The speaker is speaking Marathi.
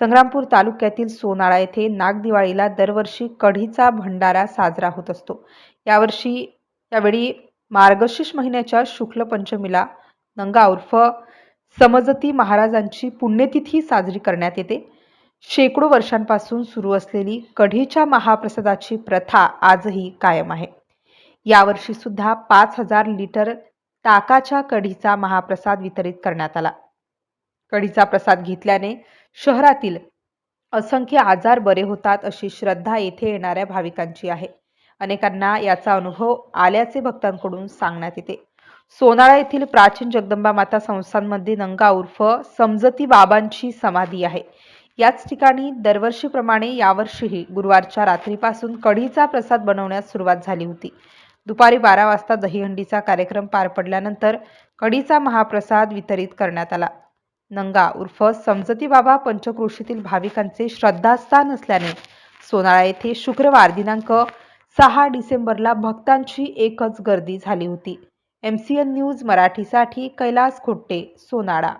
संग्रामपूर तालुक्यातील सोनाळा येथे नागदिवाळीला दरवर्षी कढीचा भंडारा साजरा होत असतो. यावर्षी यावेळी मार्गशीर्ष महिन्याच्या शुक्ल पंचमीला नंगा उर्फ समजती महाराजांची पुण्यतिथी साजरी करण्यात येते. शेकडो वर्षांपासून सुरू असलेली कढीच्या महाप्रसादाची प्रथा आजही कायम आहे. यावर्षी सुद्धा पाच हजार लिटर ताकाच्या कढीचा महाप्रसाद वितरित करण्यात आला. कढीचा प्रसाद घेतल्याने शहरातील असंख्य आजार बरे होतात अशी श्रद्धा येथे येणाऱ्या भाविकांची आहे. अनेकांना याचा अनुभव आल्याचे भक्तांकडून सांगण्यात येते. सोनाळा येथील प्राचीन जगदंबा माता संस्थांमध्ये नंगा उर्फ समजती बाबांची समाधी आहे. याच ठिकाणी दरवर्षीप्रमाणे यावर्षीही गुरुवारच्या रात्रीपासून कढीचा प्रसाद बनवण्यास सुरुवात झाली होती. दुपारी बारा वाजता दहीहंडीचा कार्यक्रम पार पडल्यानंतर कढीचा महाप्रसाद वितरित करण्यात आला. नंगा उर्फ समजती बाबा पंचक्रोशीतील भाविकांचे श्रद्धास्थान असल्याने सोनाळा येथे शुक्रवार दिनांक सहा डिसेंबरला भक्तांची एकच गर्दी झाली होती. एम सी एन न्यूज मराठीसाठी कैलास खोट्टे सोनाळा.